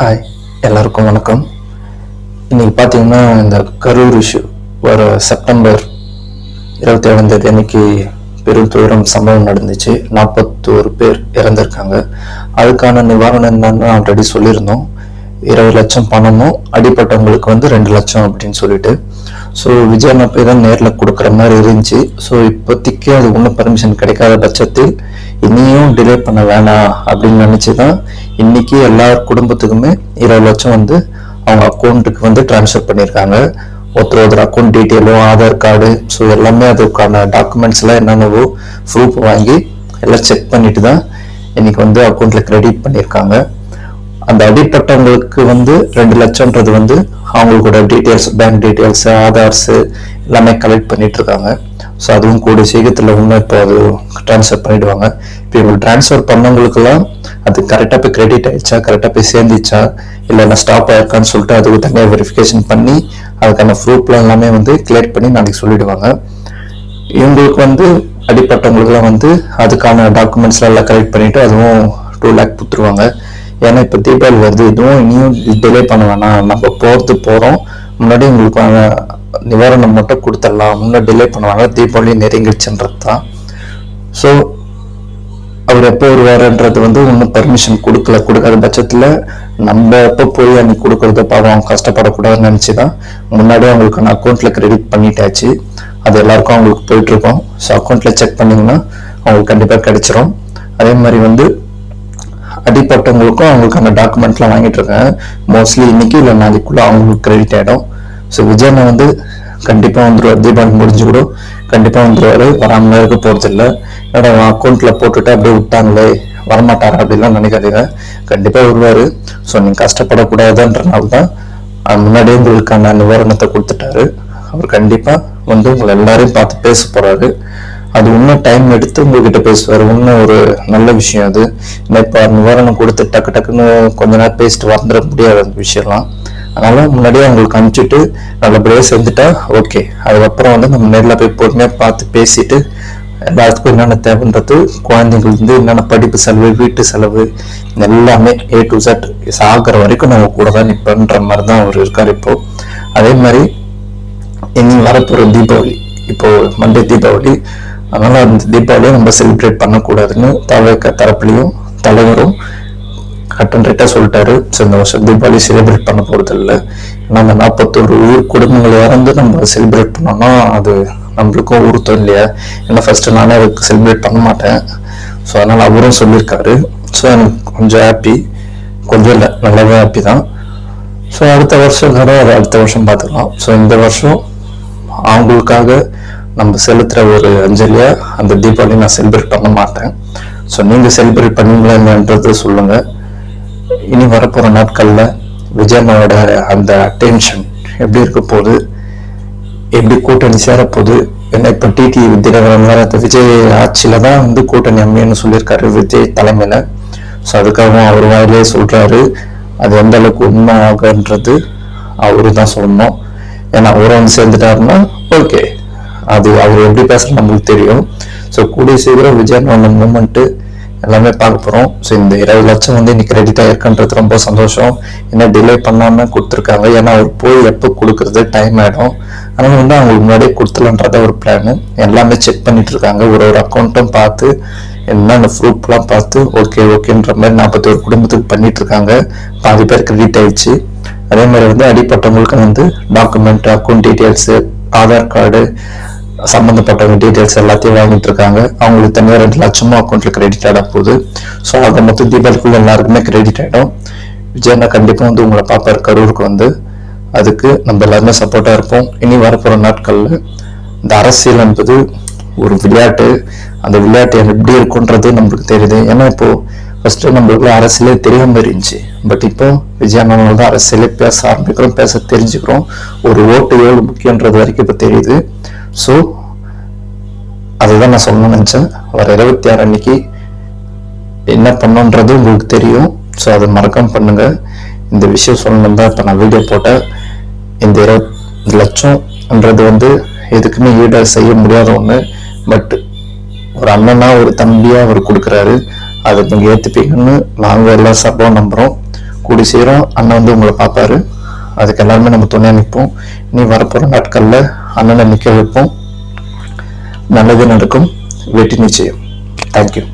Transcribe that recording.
Hi எல்லாருக்கும் வணக்கம். இன்றைக்கி பார்த்தீங்கன்னா இந்த கரூர் இஷ்யூ வர செப்டம்பர் இருபத்தி ஏழாம் தேதி அன்னைக்கு பெரும் துயரம் சம்பவம் நடந்துச்சு. நாற்பத்தோரு பேர் இறந்திருக்காங்க. அதுக்கான நிவாரணம் என்னன்னு ஆல்ரெடி சொல்லியிருந்தோம். இருபது லட்சம் பணமும் அடிப்பட்டவங்களுக்கு வந்து ரெண்டு லட்சம் அப்படின்னு சொல்லிட்டு. ஸோ விஜய் அண்ணா போய் தான் நேரில் கொடுக்குற மாதிரி இருந்துச்சு. ஸோ இப்போதைக்கு அது ஒன்றும் பர்மிஷன் கிடைக்காத பட்சத்தில் இனியும் டிலே பண்ண வேணாம் அப்படின்னு நினச்சி தான் இன்னைக்கு எல்லா குடும்பத்துக்குமே இருபது லட்சம் வந்து அவங்க அக்கௌண்ட்டுக்கு வந்து ட்ரான்ஸ்ஃபர் பண்ணியிருக்காங்க ஒருத்தர் ஒருத்தர் அக்கௌண்ட் டீட்டெயிலும் ஆதார் கார்டு ஸோ எல்லாமே அதுக்கான டாக்குமெண்ட்ஸ் எல்லாம் என்னென்னவோ ப்ரூஃப் வாங்கி எல்லாம் செக் பண்ணிட்டு தான் இன்றைக்கி வந்து அக்கௌண்ட்ல கிரெடிட் பண்ணியிருக்காங்க அந்த அடிப்பட்டவங்களுக்கு வந்து ரெண்டு லட்சம்ன்றது வந்து அவங்களோட டீட்டெயில்ஸ் பேங்க் டீட்டெயில்ஸ் ஆதார்ஸ் எல்லாமே கலெக்ட் பண்ணிட்டு இருக்காங்க. ஸோ அதுவும் கூட சீக்கிரத்தில் இன்னும் இப்போ அது ட்ரான்ஸ்ஃபர் பண்ணிவிடுவாங்க இப்போ இவங்க ட்ரான்ஸ்ஃபர் பண்ணவங்களுக்குலாம் அது கரெக்டாக போய் கிரெடிட் ஆயிடுச்சா கரெக்டாக போய் சேர்ந்துச்சா இல்லைன்னா ஸ்டாப் ஆயிருக்கான்னு சொல்லிட்டு அதுக்கு தனியாக வெரிஃபிகேஷன் பண்ணி அதுக்கான ப்ரூஃப்லாம் எல்லாமே வந்து கிளியர் பண்ணி நாளைக்கு சொல்லிவிடுவாங்க இவங்களுக்கு வந்து அடிப்பட்டவங்களுக்குலாம் வந்து அதுக்கான டாக்குமெண்ட்ஸ்லாம் எல்லாம் கலெக்ட் பண்ணிவிட்டு அதுவும் டூ லேக் கொடுத்துருவாங்க. ஏன்னா இப்போ தீபாவளி வருது இதுவும் இனியும் டிலே பண்ண வேணாம். நம்ம போகிறது போகிறோம் முன்னாடி உங்களுக்கான நிவாரணம் மட்டும் கொடுத்துடலாம். முன்னே டிலே பண்ணுவாங்க. தீபாவளி நெருங்கிடுச்சுன்றது தான் ஸோ அவர் எப்போ வருவாருன்றது வந்து இன்னும் பர்மிஷன் கொடுக்கல. கொடுக்காத பட்சத்தில் நம்ம எப்போ போய் அன்னைக்கு கொடுக்குறத பாவம் அவங்க கஷ்டப்படக்கூடாதுன்னு நினச்சி தான் முன்னாடியே அவங்களுக்கு நான் அக்கௌண்ட்டில் கிரெடிட் பண்ணிட்டாச்சு. அது எல்லாருக்கும் அவங்களுக்கு போயிட்டுருக்கோம். ஸோ அக்கௌண்ட்டில் செக் பண்ணிங்கன்னா அவங்களுக்கு கண்டிப்பாக கிடைச்சிரும். அதே மாதிரி வந்து அடிப்பட்டவங்களுக்கும் அவங்களுக்கான டாக்குமெண்ட்லாம் வாங்கிட்டு இருக்காங்க மோஸ்ட்லி இன்னைக்கு இல்லை நாளைக்குள்ளே அவங்களுக்கு கிரெடிட் ஆகிடும் ஸோ விஜயனை வந்து கண்டிப்பாக வந்துடுவார் தீபாவளி முடிஞ்சு கூட கண்டிப்பாக வந்துடுவார் வராமலாம் இருக்க போகிறது இல்லை அக்கௌண்ட்டில் போட்டுட்டு அப்படியே விட்டாங்களே? வரமாட்டாரா அப்படிலாம் நினைக்காதீங்க. கண்டிப்பாக வருவார். ஸோ நீங்கள் கஷ்டப்படக்கூடாதுன்றனால தான் முன்னாடியே உங்களுக்கான நிவாரணத்தை கொடுத்துட்டாரு. அவர் கண்டிப்பாக வந்து உங்களை எல்லாரையும் பார்த்து பேச போகிறாரு அது இன்னும் டைம் எடுத்து உங்ககிட்ட பேசுவார். இன்னும் ஒரு நல்ல விஷயம் அது. ஏன்னா இப்போ நிவாரணம் கொடுத்து டக்கு டக்குன்னு கொஞ்ச நேரம் பேசிட்டு வந்துட முடியாது அந்த விஷயம்லாம். அதனால முன்னாடியே அவங்களுக்கு அனுப்பிச்சிட்டு நல்லபடியாக செஞ்சுட்டா ஓகே அதுக்கப்புறம் வந்து நம்ம நேரில் போய் பொறுமையாக பார்த்து பேசிட்டு எல்லாத்துக்கும் என்னென்ன தேவைன்றது குழந்தைங்களுக்கு என்னென்ன படிப்பு செலவு வீட்டு செலவு எல்லாமே ஏ டு சட் சாகிற வரைக்கும் நம்ம கூட தான் நிற்பன்ற மாதிரி தான் அவர் இருக்கார் இப்போ. அதே மாதிரி இனி வரப்போகிற தீபாவளி இப்போ மண்டே தீபாவளி அதனால அந்த தீபாவளியை நம்ம செலிப்ரேட் பண்ணக்கூடாதுன்னு தலைவர் தரப்புலையும் தலைவரும் கட் ரைட்டாக சொல்லிட்டாரு. ஸோ இந்த வருஷம் தீபாவளி செலிப்ரேட் பண்ண போகிறது இல்லை. ஏன்னா அந்த நாற்பத்தோரு உயிர் குடும்பங்கள் இறந்து நம்ம செலிப்ரேட் பண்ணோம்னா அது நம்மளுக்கும் உறுத்தம் இல்லையா? ஏன்னா ஃபர்ஸ்ட் நானே அதுக்கு செலிப்ரேட் பண்ண மாட்டேன். ஸோ அதனால் அவரும் சொல்லியிருக்காரு. ஸோ எனக்கு கொஞ்சம் ஹாப்பி கொஞ்சம் இல்லை நல்லாவே ஹாப்பி தான். ஸோ அடுத்த வருஷம் கூட அது அடுத்த வருஷம் பார்த்துக்கலாம். ஸோ இந்த வருஷம் அவங்களுக்காக நம்ம செலுத்துகிற ஒரு அஞ்சலியாக அந்த தீபாவளி நான் செலிப்ரேட் பண்ண மாட்டேன். ஸோ நீங்கள் செலிப்ரேட் பண்ணுவீங்களா என்னன்றது சொல்லுங்கள் இனி வரப்போகிற நாட்களில் விஜயனோட அந்த டென்ஷன் எப்படி இருக்க போகுது? எப்படி கூட்டணி சேரப்போகுது? ஏன்னா இப்போ டிடி தினகரன் விஜய் ஆட்சியில் தான் வந்து கூட்டணி அமையன்னு சொல்லியிருக்காரு விஜய் தலைமையில். ஸோ அதுக்காகவும் அவர் வாயிலே சொல்கிறாரு அது எந்த அளவுக்கு உண்மை ஆகுன்றது அவரு தான் சொல்லணும். ஏன்னா அவரும் வந்து சேர்ந்துட்டாருன்னா ஓகே அது அவர் எப்படி பேசுறது நம்மளுக்கு தெரியும். ஸோ கூடிய சீக்கிரம் விஜயனோட மூமெண்ட்டு எல்லாமே பார்க்க போகிறோம் ஸோ இந்த இருபது லட்சம் வந்து இன்னைக்கு ரெடி ஆயிருக்குன்றது ரொம்ப சந்தோஷம். ஏன்னா டிலே பண்ணாமல் கொடுத்துருக்காங்க. ஏன்னா அவர் போய் எப்போ கொடுக்குறது டைம் ஆகிடும் ஆனால் வந்து அவங்களுக்கு முன்னாடியே கொடுத்துலன்றத ஒரு பிளான் எல்லாமே செக் பண்ணிட்டு இருக்காங்க. ஒரு ஒரு அக்கௌண்ட்டும் பார்த்து என்னென்ன ப்ரூஃப்லாம் பார்த்து ஓகே ஓகேன்ற மாதிரி நாற்பத்தி ஒரு குடும்பத்துக்கு பண்ணிட்டு இருக்காங்க. பாதி பேர் கிரெடிட் ஆயிடுச்சு. அதே மாதிரி வந்து அடிப்பட்டவங்களுக்கு வந்து document account details Aadhaar card சம்மந்தப்பட்டவங்க details எல்லாத்தையும் வாங்கிட்டு இருக்காங்க. அவங்களுக்கு தனியாக ரெண்டு லட்சமும் அக்கௌண்ட்ல கிரெடிட் ஆட போகுது. ஸோ அதை மொத்தம் தீபாவளிக்குள்ள எல்லாருக்குமே கிரெடிட் ஆகிடும் விஜயண்ணா கண்டிப்பாக வந்து உங்களை பார்ப்பார் கரூருக்கு வந்து. அதுக்கு நம்ம எல்லாருமே சப்போர்ட்டாக இருப்போம். இனி வரப்போகிற நாட்களில் இந்த அரசியல் என்பது ஒரு விளையாட்டு. அந்த விளையாட்டு எப்படி இருக்குன்றது நம்மளுக்கு தெரியுது. ஏன்னா இப்போது ஃபஸ்ட்டு நம்மளுக்குள்ள அரசியலே தெரியாமல் இருந்துச்சு. பட் இப்போ விஜயண்ணனால தான் அரசியலே பேச ஆரம்பிக்கிறோம் பேச தெரிஞ்சுக்கிறோம். ஒரு ஓட்டு எவ்வளவு முக்கியன்றது வரைக்கும் இப்போ தெரியுது. ஸோ அதுதான் நான் சொல்லணும்னு நினச்சேன். வர இருபத்தி ஆறு அன்னைக்கு என்ன பண்ணோன்றது உங்களுக்கு தெரியும். ஸோ அதை மறக்காம பண்ணுங்கள் இந்த விஷயம் சொல்லணும் தான் இப்போ நான் வீடியோ போட்டேன். இந்த இருபது லட்சம்ன்றது வந்து எதுக்குமே ஈடாக செய்ய முடியாத ஒன்று பட் ஒரு அண்ணனா ஒரு தம்பியாக அவர் கொடுக்குறாரு. அதை நீங்கள் ஏற்றுப்பீங்கன்னு நாங்கள் எல்லாம் சப்போ நம்புகிறோம் கூடி சீரம் அண்ணன் வந்து உங்களை பார்ப்பாரு. அதுக்கு எல்லாருமே நம்ம துணையாக நிற்போம். நீ வரப்போகிற நாட்களில் அண்ணனை நிற்க வைப்போம். நல்லது நடக்கும். வெற்றி நிச்சயம். தேங்க்யூ